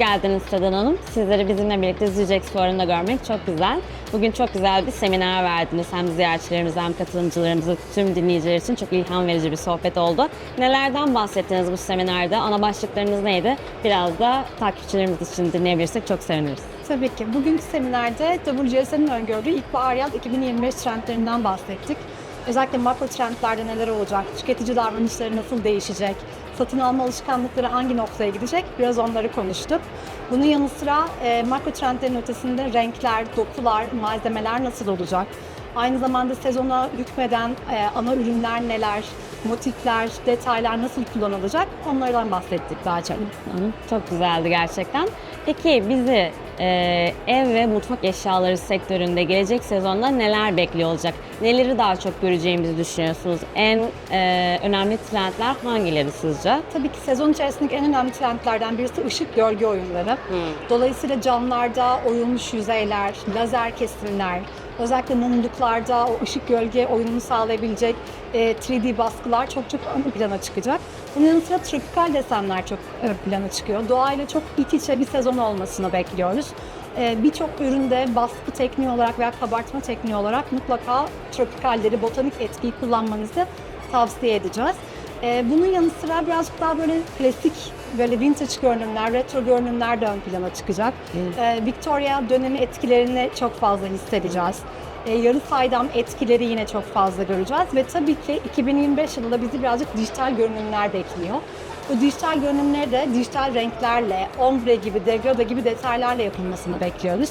geldiniz Sedan Hanım. Sizleri bizimle birlikte Zücex Fuarı'nda görmek çok güzel. Bugün çok güzel bir seminer verdiniz. Hem ziyaretçilerimize hem katılımcılarımıza, tüm dinleyiciler için çok ilham verici bir sohbet oldu. Nelerden bahsettiniz bu seminerde? Ana başlıklarınız neydi? Biraz da takipçilerimiz için dinleyebilirsek çok seviniriz. Tabii ki. Bugünkü seminerde WCS'nin öngördüğü ilkbahar yaz 2025 trendlerinden bahsettik. Özellikle makro trendlerde neler olacak, tüketici davranışları nasıl değişecek, satın alma alışkanlıkları hangi noktaya gidecek biraz onları konuştuk. Bunun yanı sıra e, makro trendlerin ötesinde renkler, dokular, malzemeler nasıl olacak? Aynı zamanda sezona hükmeden e, ana ürünler neler, motifler, detaylar nasıl kullanılacak onlardan bahsettik daha çok. Çok güzeldi gerçekten. Peki bizi e, ev ve mutfak eşyaları sektöründe gelecek sezonda neler bekliyor olacak? Neleri daha çok göreceğimizi düşünüyorsunuz? En e, önemli trendler hangileri sizce? Tabii ki sezon içerisindeki en önemli trendlerden birisi ışık gölge oyunları. Dolayısıyla camlarda oyulmuş yüzeyler, lazer kesimler, özellikle mumluklarda o ışık gölge oyununu sağlayabilecek e, 3D baskılar çok çok ön plana çıkacak. Bunun yanı sıra tropikal desenler çok ön plana çıkıyor. Doğayla çok iç içe bir sezon olmasını bekliyoruz. E, Birçok üründe baskı tekniği olarak veya kabartma tekniği olarak mutlaka tropikalleri, botanik etkiyi kullanmanızı tavsiye edeceğiz. Ee, bunun yanı sıra birazcık daha böyle klasik, böyle vintage görünümler, retro görünümler de ön plana çıkacak. Ee, Victoria dönemi etkilerini çok fazla hissedeceğiz. Ee, yarı saydam etkileri yine çok fazla göreceğiz ve tabii ki 2025 yılında bizi birazcık dijital görünümler bekliyor. Bu dijital görünümleri de dijital renklerle, ombre gibi, degrada gibi detaylarla yapılmasını bekliyoruz.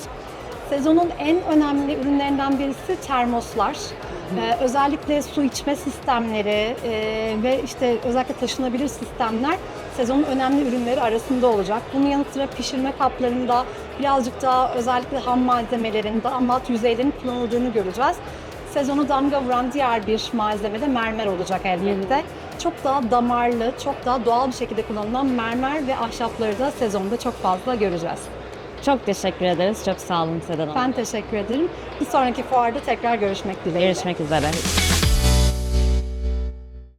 Sezonun en önemli ürünlerinden birisi termoslar. Ee, özellikle su içme sistemleri e, ve işte özellikle taşınabilir sistemler sezonun önemli ürünleri arasında olacak. Bunun yanı sıra pişirme kaplarında birazcık daha özellikle ham malzemelerin, daha mat yüzeylerin kullanıldığını göreceğiz. Sezonu damga vuran diğer bir malzeme de mermer olacak elbette. Çok daha damarlı, çok daha doğal bir şekilde kullanılan mermer ve ahşapları da sezonda çok fazla göreceğiz. Çok teşekkür ederiz. Çok sağ olun Sedan Hanım. Ben teşekkür ederim. Bir sonraki fuarda tekrar görüşmek dileğiyle. Görüşmek üzere.